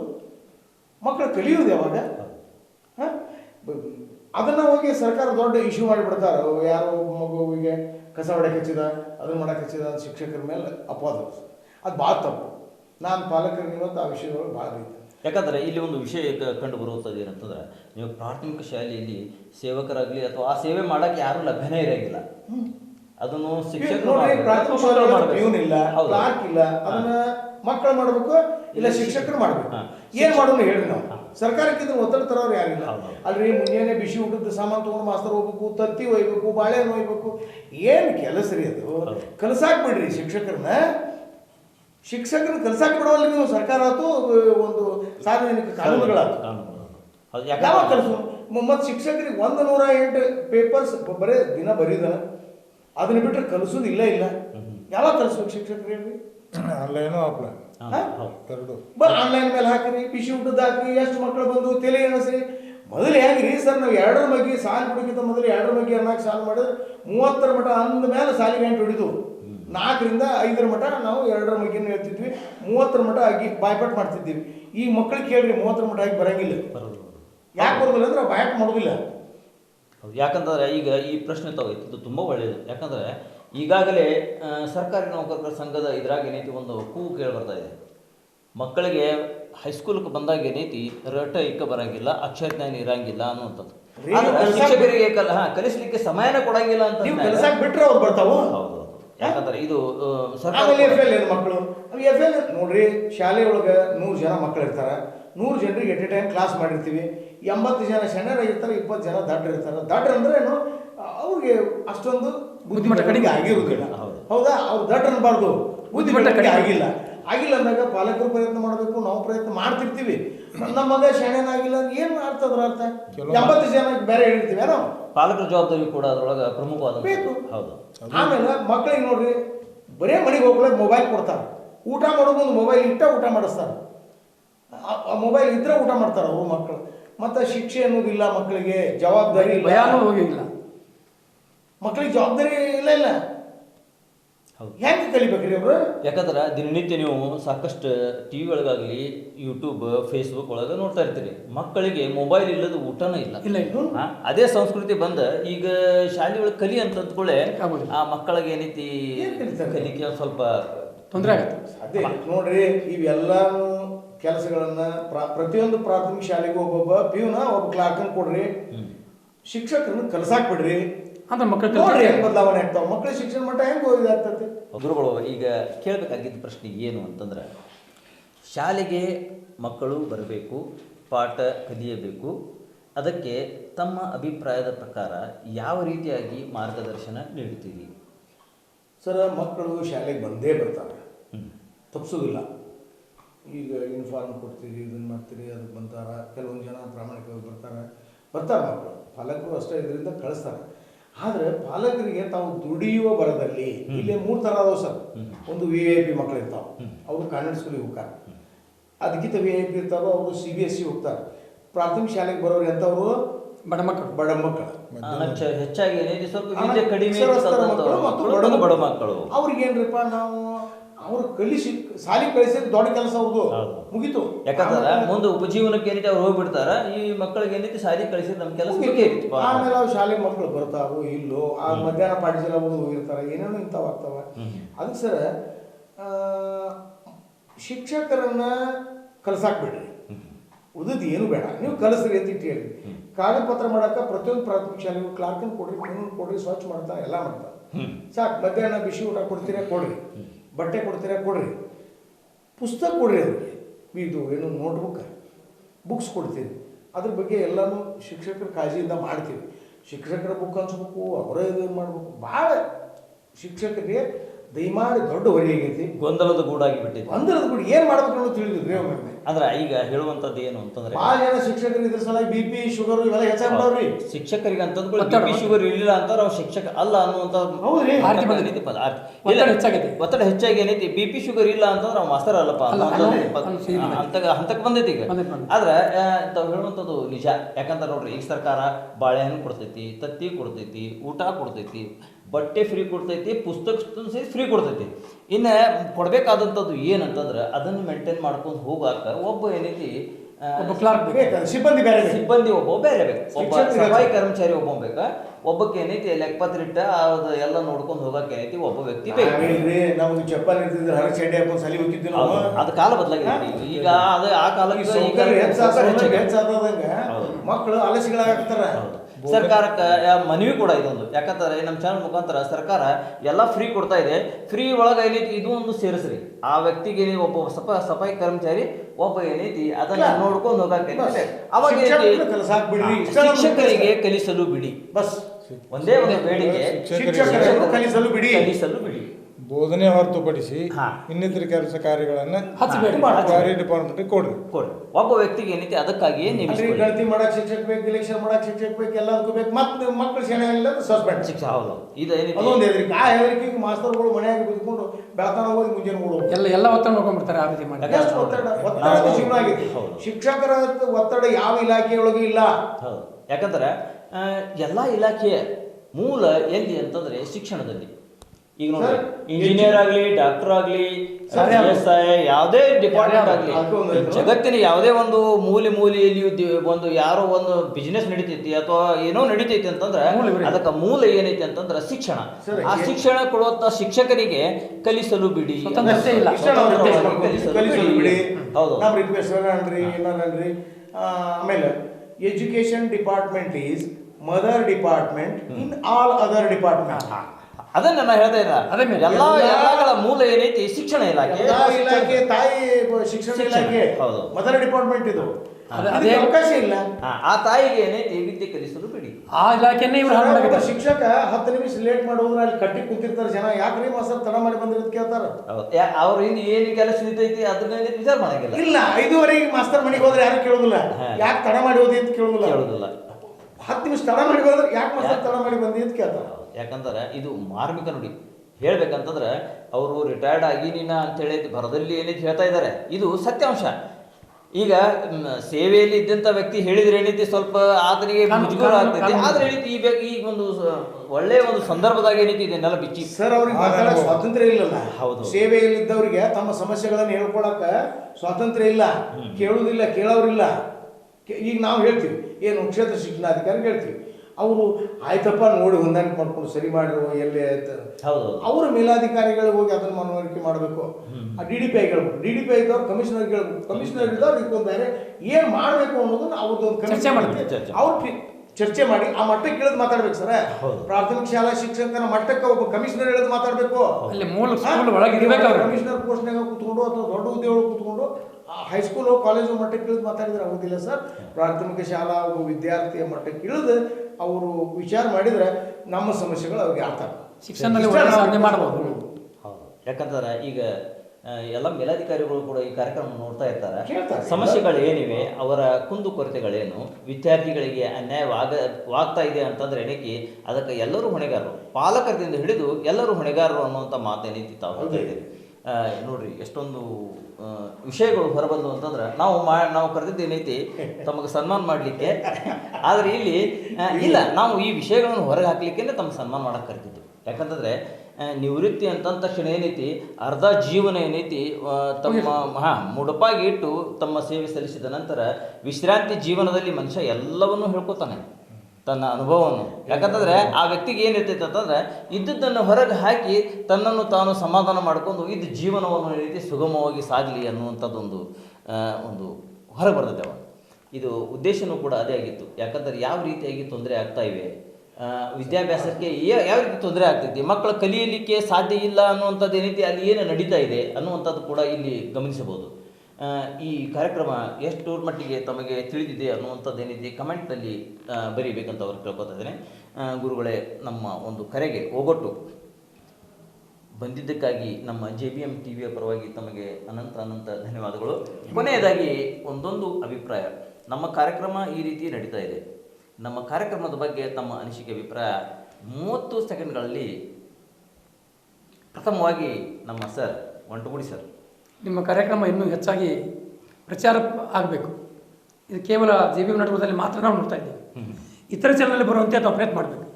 ಮಕ್ಕಳು ಕಲಿಯೋದು ಯಾವಾಗ? ಅದನ್ನು ಅದನ್ನ ಹೋಗಿ ಸರ್ಕಾರ ದೊಡ್ಡ ಇಶ್ಯೂ ಮಾಡಿಬಿಡ್ತಾರೆ. ಯಾರೋ ಮಗುವಿಗೆ ಕಸ ಹೊಡಕ್ಕೆ ಹಚ್ಚಿದ, ಅದನ್ನ ಮಾಡಕ್ಕೆ ಹಚ್ಚಿದ, ಶಿಕ್ಷಕರ ಮೇಲೆ ಅಪವಾದ. ಅದು ಭಾಳ ತಪ್ಪು. ನಾನು ಪಾಲಕರಿಗೆ ಇವತ್ತು ಆ ವಿಷಯದೊಳಗೆ ಭಾಳ ಬೈತೆ ಯಾಕಂದ್ರೆ ಇಲ್ಲಿ ಒಂದು ವಿಷಯ ಕಂಡು ಬರುವಂಥದ್ದು ಏನಂತಂದ್ರೆ ನೀವು ಪ್ರಾಥಮಿಕ ಶಾಲೆಯಲ್ಲಿ ಸೇವಕರಾಗಲಿ ಅಥವಾ ಆ ಸೇವೆ ಮಾಡಕ್ಕೆ ಯಾರೂ ಲಭ್ಯನೇ ಇರೋಂಗಿಲ್ಲ. ಅದನ್ನು ಶಿಕ್ಷಕರು ಮಕ್ಕಳು ಮಾಡ್ಬೇಕು. ಇಲ್ಲ ಹೌದು. ಇಲ್ಲ ಅದನ್ನ ಮಕ್ಕಳು ಮಾಡಬೇಕು ಇಲ್ಲ ಶಿಕ್ಷಕರು ಮಾಡಬೇಕು. ಏನು ಮಾಡೋಣ ಹೇಳಿ ನಾವು. ಸರ್ಕಾರಕ್ಕೆ ಇದನ್ನ ಒತ್ತಡ ತರೋರು ಯಾರಿಲ್ಲ. ಅಲ್ರಿ ಮುಂಜಾನೆ ಬಿಸಿ ಊಟದ ಸಾಮಾನು ತೊಗೊಂಡು ಮಾಸ್ತರ್ ಹೋಗ್ಬೇಕು ತತ್ತಿ ಒಯ್ಬೇಕು ಬಾಳೆಹಣ್ಣು ಒಯ್ಬೇಕು. ಏನ್ ಕೆಲಸ ರೀ ಅದು? ಕಲಸಾಕ್ಬಿಡ್ರಿ ಕಲ್ಸಾಕ್ ಬಿಡ್ರಿ ಶಿಕ್ಷಕರನ್ನ. ಶಿಕ್ಷಕರನ್ನ ಕಲ್ಸಕ್ಕೆ ಬಿಡುವಲ್ಲಿ ನೀವು ಸರ್ಕಾರ ಆಯ್ತು ಒಂದು ಸಾರ್ವಜನಿಕ ಕಾನೂನುಗಳಾಯ್ತು ಕಾನೂನುಗಳು. ಹೌದು, ಯಾವ ಯಾಕಂದ್ರೆ ಕಲಿಸು ಮತ್ತು ಶಿಕ್ಷಕರಿಗೆ ಒಂದು ನೂರ ಎಂಟು ಪೇಪರ್ಸ್ ಬರೇ ದಿನ ಬರೀದನ? ಅದನ್ನ ಬಿಟ್ಟರೆ ಕಲಿಸೋದು ಇಲ್ಲ ಇಲ್ಲ. ಯಾವಾಗ ಕಲಿಸ್ಬೇಕು ಶಿಕ್ಷಕರಿಗೆ ಆನ್ಲೈನು ಆಫ್ಲೈನ್ ಹಾ, ಹಾ? ಹೌದು. ಎರಡು ಬ ಆನ್ಲೈನ್ ಮೇಲೆ ಹಾಕಿರಿ ಪಿಶಿ ಊಟದ ಹಾಕಿರಿ ಎಷ್ಟು ಮಕ್ಕಳು ಬಂದು ತಲೆ ಎಣಸ್ರಿ. ಮೊದಲು ಹೆಂಗ್ರಿ ಸರ್ ನಾವು ಎರಡರ ಬಗ್ಗೆ ಸಾಲ ಬಿಡಕ್ಕಿಂತ ಮೊದಲು ಎರಡರ ಬಗ್ಗೆ ಅನ್ನಕ್ಕೆ ಸಾಲ ಮಾಡಿದ್ರೆ ಮೂವತ್ತರ ಮಟ್ಟ ಅಂದ ಮೇಲೆ ಸಾಲಿಗೆ ಎಂಟು ಹೊಡಿತು ನಾಲ್ಕರಿಂದ ಐದರ ಮಠ ನಾವು ಎರಡರ ಮಗಿನ ಹೇಳ್ತಿದ್ವಿ ಮೂವತ್ತರ ಮಠ ಆಗಿ ಬಾಯ್ಪಾಟ್ ಮಾಡ್ತಿದ್ದೀವಿ ಈ ಮಕ್ಕಳಿಗೆ ಕೇಳ್ರಿ ಮೂವತ್ತರ ಮಠ ಆಗಿ ಬರಂಗಿಲ್ಲ ಬರೋದು. ಯಾಕೆ ಬರೋದಿಲ್ಲ ಅಂದ್ರೆ ಬಾಯ್ಪಾಟ್ ಮಾಡೋದಿಲ್ಲ ಹೌದು. ಯಾಕಂತಂದ್ರೆ ಈಗ ಈ ಪ್ರಶ್ನೆ ತಗೋಯ್ತು ಇದು ತುಂಬ ಒಳ್ಳೆಯದು ಯಾಕಂದ್ರೆ ಈಗಾಗಲೇ ಸರ್ಕಾರಿ ನೌಕರರ ಸಂಘದ ಇದ್ರಾಗ ಏನೈತಿ ಒಂದು ಕೂಗು ಕೇಳಿ ಬರ್ತಾ ಇದೆ ಮಕ್ಕಳಿಗೆ ಹೈಸ್ಕೂಲ್ಗೆ ಬಂದಾಗ ಏನೈತಿ ರಟ ಇಕ್ಕ ಬರಂಗಿಲ್ಲ ಅಕ್ಷರ ಜ್ಞಾನ ಇರಂಗಿಲ್ಲ ಅನ್ನುವಂಥದ್ದು ಶಿಕ್ಷಕರಿಗೆ ಕಲ ಹಾಂ ಕಲಿಸ್ಲಿಕ್ಕೆ ಸಮಯನ ಕೊಡಂಗಿಲ್ಲ ಅಂತ ನೀವು ಬಿಟ್ಟರೆ ಅವ್ರು ಬರ್ತಾವ. ಯಾಕಂದ್ರೆ ಇದು ಆಮೇಲೆ ಎಫ್ ಎಲ್ ಏನು ಮಕ್ಕಳು? ಎಫ್ ಎಲ್ ನೋಡ್ರಿ ಶಾಲೆ ಒಳಗೆ ನೂರು ಜನ ಮಕ್ಕಳು ಇರ್ತಾರೆ. ನೂರು ಜನರಿಗೆ ಎಟ್ ಎ ಟೈಮ್ ಕ್ಲಾಸ್ ಮಾಡಿರ್ತೀವಿ. ಎಂಬತ್ತು ಜನ ಸಣ್ಣರಾಗಿರ್ತಾರೆ ಇಪ್ಪತ್ತು ಜನ ದಡ್ಡ ಇರ್ತಾರೆ ದಡ್ಡ ಅಂದ್ರೆ ಏನು ಅವ್ರಿಗೆ ಅಷ್ಟೊಂದು ಬುದ್ಧಿಮಟ್ಟ ಕಡೆಗೆ ಆಗಿರುವುದಿಲ್ಲ ಹೌದು. ಹೌದಾ? ಅವ್ರು ದಡ್ಡ ಅನ್ಬಾರ್ದು. ಬುದ್ಧಿಮಟ್ಟ ಕಡಿಮೆ. ಕಡಿಮೆ. ಆಗಿಲ್ಲ. ಆಗಿಲ್ಲ ಅಂದಾಗ ಪಾಲಕರು ಪ್ರಯತ್ನ ಮಾಡಬೇಕು ನಾವು ಪ್ರಯತ್ನ ಮಾಡ್ತಿರ್ತೀವಿ. ನಮ್ಮ ಮಗ ಶಾಣೆನಾಗಿಲ್ಲ ಅಂದ್ರೆ ಏನು ಅರ್ಥ ಅದ್ರ ಅರ್ಥ? ಎಂಬತ್ತು ಜನ ಬೇರೆ ಹೇಳಿರ್ತೀವಿ ನಾವು ಪಾಲಕರ ಜವಾಬ್ದಾರಿ ಕೂಡ ಅದರೊಳಗೆ ಪ್ರಮುಖವಾದ ಬೇಕು. ಹೌದು. ಆಮೇಲೆ ಮಕ್ಕಳಿಗೆ ನೋಡ್ರಿ ಬರೇ ಮನೆಗೆ ಹೋಗ್ಲಿಕ್ಕೆ ಮೊಬೈಲ್ ಕೊಡ್ತಾರೆ. ಊಟ ಮಾಡೋದು ಒಂದು ಮೊಬೈಲ್ ಇಟ್ಟ ಊಟ ಮಾಡಿಸ್ತಾರೆ. ಮೊಬೈಲ್ ಇದ್ರೆ ಊಟ ಮಾಡ್ತಾರೆ ಅವರು ಮಕ್ಕಳು ಮತ್ತು ಶಿಕ್ಷೆ ಅನ್ನೋದಿಲ್ಲ ಮಕ್ಕಳಿಗೆ ಜವಾಬ್ದಾರಿ ಇಲ್ಲ. ಭಯಾನೂ ಹೋಗಿಲ್ಲ. ಮಕ್ಕಳಿಗೆ ಜವಾಬ್ದಾರಿ ಇಲ್ಲ ಇಲ್ಲ. ಹೆಂಗೆ ರೀ ಅವರು ಯಾಕಂದ್ರೆ ದಿನನಿತ್ಯ ನೀವು ಸಾಕಷ್ಟು ಟಿ ವಿ ಒಳಗಾಗಲಿ ಯೂಟ್ಯೂಬ್ ಫೇಸ್ಬುಕ್ ಒಳಗೆ ನೋಡ್ತಾ ಇರ್ತೀರಿ. ಮಕ್ಕಳಿಗೆ ಮೊಬೈಲ್ ಇಲ್ಲದ ಊಟನೂ ಇಲ್ಲ. ಇಲ್ಲ ಇದು ಹಾ, ಅದೇ ಸಂಸ್ಕೃತಿ ಬಂದ ಈಗ ಶಾಲೆ ಒಳಗೆ ಕಲಿ ಅಂತ ಅಂದ್ಕೊಳ್ಳೆ ಆಗೋದಿಲ್ಲ. ಆ ಮಕ್ಕಳಿಗೆ ಏನೈತಿ ಏನ್ ಕಲಿತಾರೆ? ಕಲಿಕೆ ಒಂದ್ ಸ್ವಲ್ಪ ತೊಂದರೆ ಆಗುತ್ತೆ. ಅದೇ ನೋಡ್ರಿ ಇವೆಲ್ಲಾನು ಕೆಲಸಗಳನ್ನ ಪ್ರ- ಪ್ರತಿಯೊಂದು ಪ್ರಾಥಮಿಕ ಶಾಲೆಗೆ ಒಬ್ಬೊಬ್ಬ ಪ್ಯೂನ ಒಬ್ಬ ಕ್ಲಾರ್ಕನ್ ಕೊಡ್ರಿ. ಶಿಕ್ಷಕರನ್ನ ಕಲಸಾಕ್ ಬಿಡ್ರಿ. ಅಂದ್ರೆ ಮಕ್ಕಳ ನೋಡ್ರಿ ಹೆಂಗ್ ಬದಲಾವಣೆ ಆಗ್ತಾವ. ಮಕ್ಕಳ ಶಿಕ್ಷಣ ಮಟ್ಟ ಹೆಂಗ್ ಇದಾಗ್ತೈತಿ ಗುರುಗಳು ಈಗ ಕೇಳಬೇಕಾಗಿದ್ದ ಪ್ರಶ್ನೆ ಏನು ಅಂತಂದ್ರೆ ಶಾಲೆಗೆ ಮಕ್ಕಳು ಬರಬೇಕು ಪಾಠ ಕಲಿಯಬೇಕು ಅದಕ್ಕೆ ತಮ್ಮ ಅಭಿಪ್ರಾಯದ ಪ್ರಕಾರ ಯಾವ ರೀತಿಯಾಗಿ ಮಾರ್ಗದರ್ಶನ ನೀಡುತ್ತೀರಿ? ಸರ್ ಮಕ್ಕಳು ಶಾಲೆಗೆ ಬಂದೇ ಬರ್ತಾರೆ. ತಪ್ಪಿಸೋದಿಲ್ಲ. ಈಗ ಯೂನಿಫಾರ್ಮ್ ಕೊಡ್ತೀರಿ ಇದನ್ನು ಮಾಡ್ತೀರಿ ಅದಕ್ಕೆ ಬಂತಾರ. ಕೆಲವೊಂದು ಜನ ಪ್ರಾಮಾಣಿಕವಾಗಿ ಬರ್ತಾರೆ. ಬರ್ತಾರೆ ಮಕ್ಕಳು. ಪಾಲಕರು ಅಷ್ಟೇ ಇದರಿಂದ ಕಳಿಸ್ತಾರೆ. ಆದರೆ ಪಾಲಕರಿಗೆ ತಾವು ದುಡಿಯುವ ಬರದಲ್ಲಿ ಇಲ್ಲಿ ಮೂರು ಥರ ಅದಾವೆ ಸರ್ ಒಂದು ವಿ ಐ ಪಿ ಮಕ್ಕಳು ಇರ್ತಾವೆ ಅವರು ಕನ್ನಡ ಸ್ಕೂಲಿಗೆ ಹೋಗ್ತಾರೆ. ಅದಕ್ಕಿಂತ ವಿ ಐ ಪಿ ಇರ್ತಾರೋ ಅವರು ಸಿ ಬಿ ಎಸ್ ಸಿ ಹೋಗ್ತಾರೆ. ಪ್ರಾಥಮಿಕ ಶಾಲೆಗೆ ಬರೋರು ಎಂಥವ್ರು? ಬಡ ಮಕ್ಕಳು ಬಡ ಮಕ್ಕಳು ಹೆಚ್ಚಾಗಿ ಏನೈತಿ ಸ್ವಲ್ಪ ಕಡಿಮೆ ಬಡ. ಮಕ್ಕಳು. ಅವ್ರಿಗೇನ್ರಿಪ್ಪ ನಾವು ಅವ್ರು ಕಲಿಸಿ ಸಾಲಿ ಕಳಿಸಿದ್ರೆ ದೊಡ್ಡ ಕೆಲಸ ಅವ್ರದ್ದು ಮುಗಿತು. ಯಾಕಂದ್ರೆ ಮುಂದೆ ಉಪಜೀವನಕ್ಕೆ ಏನೈತಿ ಅವ್ರು ಹೋಗ್ಬಿಡ್ತಾರ ಈ ಮಕ್ಕಳಿಗೆ ಏನೈತಿ ಶಾಲೆ ಕಳಿಸಿದ್ರೆ ನಮ್ಮ ಕೆಲಸ. ಆಮೇಲೆ ಅವ್ರು ಶಾಲೆ ಮಕ್ಕಳು ಬರ್ತಾರೋ ಇಲ್ಲೋ ಆ ಮಧ್ಯಾಹ್ನ ಪಾಠಶಾಲೆ ಓದು ಹೋಗಿರ್ತಾರ ಏನೇನೋ ಇಂಥವು ಆಗ್ತಾವ. ಅದಕ್ಕೆ ಸರ್ ಶಿಕ್ಷಕರನ್ನ ಕಲ್ಸಾಕ್ ಬಿಡ್ರಿ ಉಳಿದು ಏನು ಬೇಡ. ನೀವು ಕಲಿಸ್ರಿ ಅಂತ ಇಟ್ಟು ಹೇಳಿ ಕಾಗದ ಪತ್ರ ಮಾಡಕ್ಕೆ ಪ್ರತಿಯೊಂದು ಪ್ರಾಥಮಿಕ ಶಾಲೆಗೂ ಕ್ಲಾರ್ಕನ್ ಕೊಡ್ರಿ ಕೊಡ್ರಿ ಸ್ವಚ್ಛ ಮಾಡ್ತಾರೆ ಎಲ್ಲ ಮಾಡ್ತಾರೆ. ಸಾಕು ಮಧ್ಯಾಹ್ನ ಬಿಸಿ ಊಟ ಕೊಡ್ತೀರಾ ಕೊಡ್ರಿ. ಬಟ್ಟೆ ಕೊಡ್ತೀರಾ? ಕೊಡ್ರಿ. ಪುಸ್ತಕ ಕೊಡ್ರಿ ಅವ್ರಿಗೆ. ಇದು ಏನು ನೋಟ್ಬುಕ್, ಬುಕ್ಸ್ ಕೊಡ್ತೀವಿ ಅದ್ರ ಬಗ್ಗೆ ಎಲ್ಲನೂ ಶಿಕ್ಷಕರ ಕಾಳಜಿಯಿಂದ ಮಾಡ್ತೀವಿ. ಶಿಕ್ಷಕರ ಬುಕ್ ಅನ್ಸ್ಬೇಕು ಅವರೇ ಇದು ಮಾಡಬೇಕು. ಭಾಳ ಶಿಕ್ಷಕರಿಗೆ ದಯಮಾಡಿ ದೊಡ್ಡ ಹೊರೆ ಆಗೈತಿ ಗೊಂದಲದ ಗೂಡಾಗಿ ಬಿಟ್ಟಿದೆ ಗೊಂದಲದ ಗೂಡು ಏನು ಮಾಡ್ಬೇಕು ಅನ್ನೋದು ತಿಳಿದಿದ್ರಿ ಒಮ್ಮೆ ಅಂದ್ರೆ ಈಗ ಹೇಳುವಂಥದ್ದು ಏನು ಅಂತಂದ್ರೆ ಭಾಳ ಜನ ಶಿಕ್ಷಕರು ಇದ್ರ ಸಲ ಬಿ ಪಿ ಶುಗರ್ ಇವೆಲ್ಲ ಹೆಚ್ಚಾಗ್ಬಿಡವ್ರಿ ಶಿಕ್ಷಕರಿಗೆ ಅಂತಂದ್ಕೊಳ್ಳಿ ಬಿ ಪಿ ಶುಗರ್ ಇರಲಿಲ್ಲ ಅಂತಾರೆ ಅವ್ರು ಶಿಕ್ಷಕ ಅಲ್ಲ ಅನ್ನುವಂಥ ಹೌದ್ರಿ. ಇಲ್ಲ, ಹೆಚ್ಚಾಗೈತಿ. ಒತ್ತಡ ಹೆಚ್ಚಾಗಿ ಏನೈತಿ? ಬಿ ಪಿ ಶುಗರ್ ಇಲ್ಲ ಅಂತಂದ್ರೆ ಅವ್ನು ಮಾಸ್ತರ್ ಅಲ್ಲಪ್ಪ ಅಂತ. ಹಂತಕ್ಕೆ ಬಂದೈತಿ ಈಗ. ಆದ್ರೆ ಆ, ತಾವು ಹೇಳುವಂಥದ್ದು ನಿಜ. ಯಾಕಂದ್ರೆ ನೋಡ್ರಿ ಈಗ ಸರ್ಕಾರ ಬಾಳೆಹಣ್ಣು ಕೊಡ್ತೈತಿ ತತ್ತಿ ಕೊಡ್ತೈತಿ ಊಟ ಕೊಡ್ತೈತಿ ಬಟ್ಟೆ ಫ್ರೀ ಕೊಡ್ತೈತಿ ಪುಸ್ತಕ ಸಹಿತ ಫ್ರೀ ಕೊಡ್ತೈತಿ. ಇನ್ನು ಕೊಡಬೇಕಾದಂಥದ್ದು ಏನಂತಂದ್ರೆ ಅದನ್ನು ಮೇಂಟೈನ್ ಮಾಡ್ಕೊಂಡು ಹೋಗಾಕ ಒಬ್ಬ ಏನೈತಿ ಸಿಬ್ಬಂದಿ ಬೇರೆ. ಸಿಬ್ಬಂದಿ ಒಬ್ಬ ಬೇರೆ ಬೇಕು. ಒಬ್ಬ ಸಫಾಯಿ ಕರ್ಮಚಾರಿ ಒಬ್ಬ ಬೇಕ. ಒಬ್ಬಕ್ಕೆ ಏನೈತಿ ಲೆಕ್ಕಪತ್ರಿಟ್ಟ ಅದು ಎಲ್ಲ ನೋಡ್ಕೊಂಡು ಹೋಗಕ್ಕೆ ಏನೈತಿ ಒಬ್ಬ ವ್ಯಕ್ತಿ ಬೇಕು. ನಮ್ಗೆ ಚಪ್ಪಲ್ ಇರ್ತಿದ್ರೆ ಹರ ಚಡ್ಡಿ ಹಾಕೊಂಡು ಸಲಿ ಹೋಗಿದ್ವಿ ನಾವು. ಅದು ಕಾಲ ಬದಲಾಗಿದೆ. ಈಗ ಅದು ಆ ಕಾಲಕ್ಕೆ ಈಗ ಹೆಚ್ಚಾಗೈತಿ. ಮಕ್ಕಳು ಆಲಸಿಗಳಾಗ್ತಾರ. ಸರ್ಕಾರಕ್ಕೆ ಮನವಿ ಕೂಡ ಇದೊಂದು. ಯಾಕಂತಂದ್ರೆ ನಮ್ಮ ಚಾನಲ್ ಮುಖಾಂತರ ಸರ್ಕಾರ ಎಲ್ಲ ಫ್ರೀ ಕೊಡ್ತಾ ಇದೆ. ಫ್ರೀ ಒಳಗೆ ಏನೈತಿ ಇದು ಒಂದು ಸೇರಿಸ್ರಿ. ಆ ವ್ಯಕ್ತಿಗೆ ಒಬ್ಬ ಸಪ ಸಫಾಯಿ ಕರ್ಮಚಾರಿ ಒಬ್ಬ ಏನೈತಿ ಅದನ್ನ. ನೋಡ್ಕೊಂಡು ಹೋಗಕ್ಕೆ. ಅವಾಗ ಶಿಕ್ಷಕರಿಗೆ ಕಲಿಸಲು ಬಿಡಿ. ಬಸ್. ಒಂದೇ ಒಂದು ಬೇಡಿಕೆ. ಕಲಿಸಲು ಬಿಡಿ. ಕಲಿಸಲು ಬಿಡಿ. ಬೋಧನೆ ಹೊರತುಪಡಿಸಿ. ಇನ್ನಿತರ ಕೆಲಸ ಕಾರ್ಯಗಳನ್ನ ಡಿಪಾರ್ಟ್ಮೆಂಟ್ ಕೊಡ್ರಿ. ಕೊಡಿ ಒಬ್ಬ ವ್ಯಕ್ತಿಗೆ ಏನೈತಿ ಅದಕ್ಕಾಗಿ ನೇಮಿಸಿಕೊಳ್ಳಿ ಗಣತಿ ಮಾಡಕ್ ಶಿಕ್ಷಕ ಬೇಕು ಇಲೆಕ್ಷನ್ ಮಾಡಕ್ ಶಿಕ್ಷಕ ಬೇಕು ಎಲ್ಲದಕ್ಕೂ ಬೇಕು. ಮತ್ತೆ ಮಕ್ಕಳು ಶಾಲೆ ಇಲ್ಲ ಸಸ್ಪೆಂಡ್. ಶಿಕ್ಷಣ ಹೌದು. ಇದು ಏನೈತಿ ಅದೊಂದು ಹೆದರಿಕೆ. ಆ ಹೆದರಿಕೆಗೆ ಮಾಸ್ತರ್ಗಳು ಮನೆಯಾಗ ಬಿದ್ಕೊಂಡು ಬೆಳತನ ಹೋಗಿ ಮುಂಜಾನೆ ಓಡೋದು ಎಲ್ಲ ಎಲ್ಲ ಒತ್ತಡ ನೋಡ್ಕೊಂಡ್ಬಿಡ್ತಾರೆ ಆ ರೀತಿ ಮಾಡಿ. ಒತ್ತಡ? ಒತ್ತಡ ಒತ್ತಡದ ಜೀವನ ಆಗೈತಿ ಹೌದು. ಶಿಕ್ಷಕರ ಒತ್ತಡ ಯಾವ ಇಲಾಖೆಯೊಳಗೂ ಇಲ್ಲ. ಹೌದು. ಯಾಕಂದ್ರೆ ಎಲ್ಲ ಇಲಾಖೆಯ ಮೂಲ ಎಲ್ಲಿ ಅಂತಂದ್ರೆ ಶಿಕ್ಷಣದಲ್ಲಿ. ಈಗ ನೋಡಿ ಇಂಜಿನಿಯರ್ ಆಗಲಿ ಡಾಕ್ಟರ್ ಆಗಲಿ ಯಾವುದೇ ಡಿಪಾರ್ಟ್ಮೆಂಟ್ ಆಗಲಿ. ಜಗತ್ತಿನ ಯಾವುದೇ ಒಂದು ಮೂಲೆ ಮೂಲೆಯಲ್ಲಿ ಒಂದು ಯಾರೋ ಒಂದು ಬಿಸ್ನೆಸ್ ನಡೀತೈತಿ ಅಥವಾ ಏನೋ ನಡೀತೈತಿ ಅಂತಂದ್ರೆ ಅದಕ್ಕೆ ಮೂಲ ಏನೈತಿ ಅಂತಂದ್ರೆ ಶಿಕ್ಷಣ. ಆ ಶಿಕ್ಷಣ ಕೊಡುವಂತ ಶಿಕ್ಷಕರಿಗೆ ಕಲಿಸಲು ಬಿಡಿ. ಕಲಿಸಲು ಬಿಡಿ. ಹೌದು. ಆಮೇಲೆ education department is mother department in all other department ಅದನ್ನ ನಾನು ಹೇಳ್ತಾ ಇಲ್ಲ ಅದೇ ಎಲ್ಲಾ ಇಲಾಖೆಗಳ ಎಲ್ಲಗಳ ಮೂಲ ಏನೈತಿ? ಶಿಕ್ಷಣ ಇಲಾಖೆ. ಇಲಾಖೆ ತಾಯಿ ಶಿಕ್ಷಣ ಇಲಾಖೆ. ಹೌದು. ಮದರ್ ಡಿಪಾರ್ಟ್ಮೆಂಟ್ ಇದು. ಅದೇ- ಅವಕಾಶ ಇಲ್ಲ. ಆ ತಾಯಿಗೆ ಏನೈತಿ? ವಿದ್ಯೆ ಕಲಿಸಲು ಬಿಡಿ. ಆ ಇಲಾಖೆನೇ ಇವರು ಶಿಕ್ಷಕ ಹತ್ತು ನಿಮಿಷ ಲೇಟ್ ಮಾಡೋದ್ರ ಅಲ್ಲಿ ಕಟ್ಟಿ ಕೂತಿರ್ತಾರೆ ಜನ. ಯಾಕ್ರಿ ಮಾಸ್ತರ್ ತಡ ಮಾಡಿ ಬಂದಿರೋದು ಕೇಳ್ತಾರ? ಅವ್ರ ಹಿಂದೆ ಏನು ಕೆಲಸ ನಿಂತೈತಿ ಅದನ್ನ ವಿಚಾರ ಮಾಡಂಗಿಲ್ಲ. ಇಲ್ಲ ಐದುವರೆಗೆ ಮಾಸ್ತರ್ ಮನೆಗೆ ಹೋದ್ರೆ ಯಾರು ಕೇಳೋದಿಲ್ಲ. ಯಾಕೆ ತಡ ಮಾಡಿ ಹೋದಿ ಅಂತ ಕೇಳೋದಿಲ್ಲ. ಕೇಳೋದಿಲ್ಲ. ಹತ್ತು ನಿಮಿಷ ತಡ ಮಾಡಿ ಹೋದ್ರೆ ಯಾಕೆ ಮಾಸ್ತರ್ ತಡ ಮಾಡಿ ಬಂದಿ ಅಂತ ಕೇಳ್ತಾರ. ಯಾಕಂದ್ರೆ ಇದು ಮಾರ್ಮಿಕ ನುಡಿ. ಹೇಳ್ಬೇಕಂತಂದ್ರೆ ಅವರು ರಿಟೈರ್ಡ್ ಆಗಿನಿನ ಅಂತೇಳಿ ಬರದಲ್ಲಿ ಏನಿದ್ ಹೇಳ್ತಾ ಇದ್ದಾರೆ ಇದು ಸತ್ಯಾಂಶ. ಈಗ ಸೇವೆಯಲ್ಲಿ ಇದ್ದಂಥ ವ್ಯಕ್ತಿ ಹೇಳಿದ್ರೆ ಏನೈತಿ? ಸ್ವಲ್ಪ ಆತನಿಗೆ ಮುಜುಗರ ಆಗ್ತೈತಿ. ಆದ್ರೆ ಏನೈತಿ? ಈ ಈಗ ಒಂದು ಒಳ್ಳೆಯ ಒಂದು ಸಂದರ್ಭದಾಗ ಏನೈತಿ? ಇದನ್ನೆಲ್ಲ ಬಿಚ್ಚಿ. ಸರ್ ಅವ್ರಿಗೆ ಮಾತಾಡಕ್ ಸ್ವಾತಂತ್ರ್ಯ ಇಲ್ಲಲ್ಲ. ಹೌದು. ಸೇವೆಯಲ್ಲಿದ್ದವ್ರಿಗೆ ತಮ್ಮ ಸಮಸ್ಯೆಗಳನ್ನು ಹೇಳ್ಕೊಳಕ ಸ್ವಾತಂತ್ರ್ಯ ಇಲ್ಲ. ಕೇಳುವುದಿಲ್ಲ ಕೇಳೋರಿಲ್ಲ ಈಗ ನಾವು ಹೇಳ್ತೀವಿ ಏನು ಕ್ಷೇತ್ರ ಶಿಕ್ಷಣಾಧಿಕಾರಿ ಹೇಳ್ತೀವಿ. ಅವರು ಆಯ್ತಪ್ಪ ನೋಡಿ ಹೊಂದಾಣಿಕೆ ಮಾಡ್ಕೊಂಡು ಸರಿ ಮಾಡಿರುವ ಎಲ್ಲಿ ಆಯ್ತು? ಹೌದು ಅವರ ಮೇಲಾಧಿಕಾರಿಗಳಿಗೆ ಹೋಗಿ ಅದನ್ನ ಮನವರಿಕೆ ಮಾಡಬೇಕು. ಆ ಡಿ ಡಿ ಪಿ ಐ ಹೇಳ್ಬೇಕು. ಡಿ ಡಿ ಪಿ ಐದವ್ರು ಕಮಿಷನರ್ ಹೇಳ್ಬೇಕು. ಕಮಿಷನರ್ ಇದ್ದವ್ರು ಇದಕ್ಕೊಂದು ಬೇರೆ ಏನು ಮಾಡಬೇಕು ಅನ್ನೋದನ್ನ ಅವ್ರದ್ದೊಂದು ಚರ್ಚೆ ಮಾಡ್ತಾರೆ ಚರ್ಚೆ. ಅವ್ರು ಚರ್ಚೆ ಮಾಡಿ ಆ ಮಟ್ಟಕ್ಕೆ ಇಳಿದು ಮಾತಾಡ್ಬೇಕು ಸರ್. ಹೌದು. ಪ್ರಾಥಮಿಕ ಶಾಲಾ ಶಿಕ್ಷಕನ ಮಟ್ಟಕ್ಕೆ ಒಬ್ಬ ಕಮಿಷನರ್ ಇಳಿದು ಮಾತಾಡಬೇಕು. ಅಲ್ಲಿ ಮೂಲ ಸ್ಕೂಲ್ ಒಳಗೆ ಇರ್ಬೇಕು ಅವ್ರು. ಕಮಿಷನರ್ ಪೋಸ್ಟ್ನಾಗ ಕುತ್ಕೊಂಡು ಅಥವಾ ದೊಡ್ಡ ಹುದ್ದೆ ಒಳಗೆ ಕೂತ್ಕೊಂಡು ಹೈಸ್ಕೂಲ್ ಕಾಲೇಜು ಮಟ್ಟಕ್ಕೆ ಇಳಿದು ಮಾತಾಡಿದ್ರೆ ಆಗೋದಿಲ್ಲ ಸರ್ ಪ್ರಾಥಮಿಕ ಶಾಲಾ ಒಬ್ಬ ವಿದ್ಯಾರ್ಥಿಯ ಮಟ್ಟಕ್ಕೆ ಇಳಿದು ಅವರು ವಿಚಾರ ಮಾಡಿದರೆ ನಮ್ಮ ಸಮಸ್ಯೆಗಳು ಅವ್ರಿಗೆ ಅರ್ಥ ಶಿಕ್ಷಣ ಶಿಕ್ಷಣದಲ್ಲಿ ಇಷ್ಟ ಸಾಧನೆ ಮಾಡ್ಬೋದು. ಹೌದು. ಯಾಕಂತಂದ್ರೆ ಈಗ ಎಲ್ಲ ಮೇಲಾಧಿಕಾರಿಗಳು ಕೂಡ ಈ ಕಾರ್ಯಕ್ರಮ ನೋಡ್ತಾ ಇರ್ತಾರೆ. ಸಮಸ್ಯೆಗಳು ಏನಿವೆ ಅವರ ಕುಂದು ಕೊರತೆಗಳೇನು ವಿದ್ಯಾರ್ಥಿಗಳಿಗೆ ಅನ್ಯಾಯವಾಗ ವಾಗ್ತಾ ಇದೆ ಅಂತಂದ್ರೆ ಏನಕ್ಕೆ ಅದಕ್ಕೆ ಎಲ್ಲರೂ ಹೊಣೆಗಾರರು ಪಾಲಕರಿಂದ ಹಿಡಿದು ಎಲ್ಲರೂ ಹೊಣೆಗಾರರು ಅನ್ನುವಂಥ ಮಾತೇನೈತಿ ತಾವು ಹೇಳ್ತಾ ಇದ್ದೀರಿ. ಆ, ನೋಡ್ರಿ ಎಷ್ಟೊಂದು ವಿಷಯಗಳು ಹೊರಬಂದು ಅಂತಂದ್ರೆ ನಾವು ಮಾ ನಾವು ಕರೆದಿದ್ದೇನೈತಿ ತಮಗೆ ಸನ್ಮಾನ ಮಾಡಲಿಕ್ಕೆ. ಆದರೆ ಇಲ್ಲಿ ಇಲ್ಲ. ನಾವು ಈ ವಿಷಯಗಳನ್ನು ಹೊರಗೆ ಹಾಕ್ಲಿಕ್ಕೆ ತಮ್ಮ ಸನ್ಮಾನ ಮಾಡಕ್ಕೆ ಕರೆದಿದ್ದು ಯಾಕಂತಂದರೆ ನಿವೃತ್ತಿ ಅಂತಂದ ತಕ್ಷಣ ಏನೈತಿ ಅರ್ಧ ಜೀವನ ಏನೈತಿ ತಮ್ಮ ಹಾಂ ಮುಡುಪಾಗಿ ಇಟ್ಟು ತಮ್ಮ ಸೇವೆ ಸಲ್ಲಿಸಿದ ನಂತರ ವಿಶ್ರಾಂತಿ ಜೀವನದಲ್ಲಿ ಮನುಷ್ಯ ಎಲ್ಲವನ್ನೂ ಹೇಳ್ಕೊತಾನೆ. ತನ್ನ ಅನುಭವವನ್ನು. ಯಾಕಂತಂದ್ರೆ ಆ ವ್ಯಕ್ತಿಗೆ ಏನಿರ್ತೈತೆ ಅಂತಂದ್ರೆ ಇದ್ದದ್ದನ್ನು ಹೊರಗೆ ಹಾಕಿ ತನ್ನನ್ನು ತಾನು ಸಮಾಧಾನ ಮಾಡಿಕೊಂಡು ಇದು ಜೀವನವನ್ನು ಈ ರೀತಿ ಸುಗಮವಾಗಿ ಸಾಗಲಿ ಅನ್ನುವಂಥದ್ದೊಂದು ಒಂದು ಹೊರಗೆ ಬರ್ತೈತೆ ಅವ ಇದು ಉದ್ದೇಶನೂ ಕೂಡ ಅದೇ ಆಗಿತ್ತು. ಯಾಕಂದ್ರೆ ಯಾವ ರೀತಿಯಾಗಿ ತೊಂದರೆ ಆಗ್ತಾ ಇವೆ? ವಿದ್ಯಾಭ್ಯಾಸಕ್ಕೆ ಯಾವ ರೀತಿ ತೊಂದರೆ ಆಗ್ತೈತಿ? ಮಕ್ಕಳು ಕಲಿಯಲಿಕ್ಕೆ ಸಾಧ್ಯ ಇಲ್ಲ ಅನ್ನುವಂಥದ್ದು ಏನೈತಿ ಅಲ್ಲಿ ಏನು ನಡೀತಾ ಇದೆ ಅನ್ನುವಂಥದ್ದು ಕೂಡ ಇಲ್ಲಿ ಗಮನಿಸಬಹುದು. ಈ ಕಾರ್ಯಕ್ರಮ ಎಷ್ಟು ಮಟ್ಟಿಗೆ ತಮಗೆ ತಿಳಿದಿದೆ ಅನ್ನುವಂಥದ್ದೇನಿದೆ ಕಮೆಂಟ್ನಲ್ಲಿ ಬರೀಬೇಕಂತ ಅವ್ರು ಕೇಳ್ಕೊತಾ ಇದ್ದೇನೆ ಗುರುಗಳೇ, ನಮ್ಮ ಒಂದು ಕರೆಗೆ ಹೋಗೊಟ್ಟು ಬಂದಿದ್ದಕ್ಕಾಗಿ ನಮ್ಮ ಜೆ ಬಿ ಎಂ ಟಿ ವಿಯ ಪರವಾಗಿ ತಮಗೆ ಅನಂತ ಅನಂತ ಧನ್ಯವಾದಗಳು. ಕೊನೆಯದಾಗಿ ಒಂದೊಂದು ಅಭಿಪ್ರಾಯ. ನಮ್ಮ ಕಾರ್ಯಕ್ರಮ ಈ ರೀತಿ ನಡೀತಾ ಇದೆ. ನಮ್ಮ ಕಾರ್ಯಕ್ರಮದ ಬಗ್ಗೆ ತಮ್ಮ ಅನಿಸಿಕೆ ಅಭಿಪ್ರಾಯ ಮೂವತ್ತು ಸೆಕೆಂಡ್ಗಳಲ್ಲಿ ಪ್ರಥಮವಾಗಿ ನಮ್ಮ ಸರ್, ಒಂಟುಗುಡಿ ಸರ್. ನಿಮ್ಮ ಕಾರ್ಯಕ್ರಮ ಇನ್ನೂ ಹೆಚ್ಚಾಗಿ ಪ್ರಚಾರ ಆಗಬೇಕು. ಇದು ಕೇವಲ ಜೆ ಬಿ ನಾಟಕದಲ್ಲಿ ಮಾತ್ರ ನಾವು ನೋಡ್ತಾ ಇದ್ದೀವಿ. ಇತರ ಚಾನಲ್ ಬರುವಂತೆ ನಾವು ಪ್ರಯತ್ನ ಮಾಡಬೇಕು?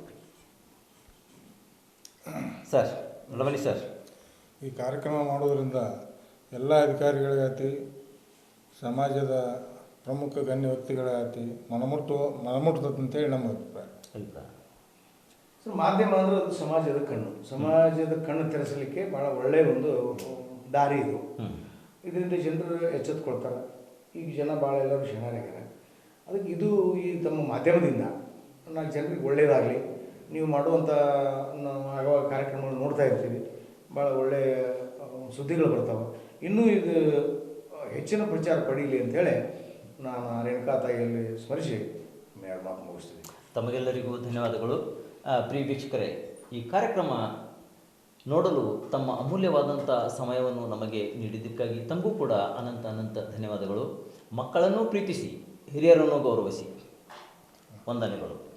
ಸರ್ ನಮಲಿ ಸರ್. ಈ ಕಾರ್ಯಕ್ರಮ ಮಾಡೋದರಿಂದ ಎಲ್ಲ ಅಧಿಕಾರಿಗಳಿಗಾತಿ ಸಮಾಜದ ಪ್ರಮುಖ ಗಣ್ಯ ವ್ಯಕ್ತಿಗಳಾಗತಿ ಮನಮುಟ್ಟು ಮನಮುಟ್ಟದಂತ ಅಂತೇಳಿ ನಮ್ಮ ಅಭಿಪ್ರಾಯ. ಅಭಿಪ್ರಾಯ. ಸೊ ಮಾಧ್ಯಮ ಅಂದರೆ ಅದು ಸಮಾಜದ ಕಣ್ಣು. ಸಮಾಜದ ಕಣ್ಣು ತೆರೆಸಲಿಕ್ಕೆ ಭಾಳ ಒಳ್ಳೆಯ ಒಂದು ದಾರಿ ಇದು. ಇದರಿಂದ ಜನರು ಎಚ್ಚೆತ್ಕೊಳ್ತಾರೆ. ಈಗ ಜನ ಭಾಳ ಎಲ್ಲರೂ ಶರಣಾಗಿದ್ದಾರೆ. ಅದಕ್ಕೆ ಇದು ಈ ತಮ್ಮ ಮಾಧ್ಯಮದಿಂದ ನಾ ಜನರಿಗೆ ಒಳ್ಳೆಯದಾಗಲಿ ನೀವು ಮಾಡುವಂಥ ಆಗುವ ಕಾರ್ಯಕ್ರಮಗಳು ನೋಡ್ತಾ ಇರ್ತೀವಿ. ಭಾಳ ಒಳ್ಳೆಯ ಸುದ್ದಿಗಳು ಬರ್ತಾವೆ. ಇನ್ನೂ ಇದು ಹೆಚ್ಚಿನ ಪ್ರಚಾರ ಪಡೀಲಿ ಅಂತೇಳಿ ನಾನು ರೇಣುಕಾ ತಾಯಿಯಲ್ಲಿ ಸ್ಮರಿಸಿ ಮಾತು ಮುಗಿಸ್ತೀನಿ. ತಮಗೆಲ್ಲರಿಗೂ ಧನ್ಯವಾದಗಳು. ಪ್ರೀ ಪ್ರಿಯ ವೀಕ್ಷಕರೇ ಈ ಕಾರ್ಯಕ್ರಮ ನೋಡಲು ತಮ್ಮ ಅಮೂಲ್ಯವಾದಂಥ ಸಮಯವನ್ನು ನಮಗೆ ನೀಡಿದ್ದಕ್ಕಾಗಿ ತಂಗೂ ಕೂಡ ಅನಂತ ಅನಂತ ಧನ್ಯವಾದಗಳು. ಮಕ್ಕಳನ್ನು ಪ್ರೀತಿಸಿ, ಹಿರಿಯರನ್ನು ಗೌರವಿಸಿ. ವಂದನೆಗಳು.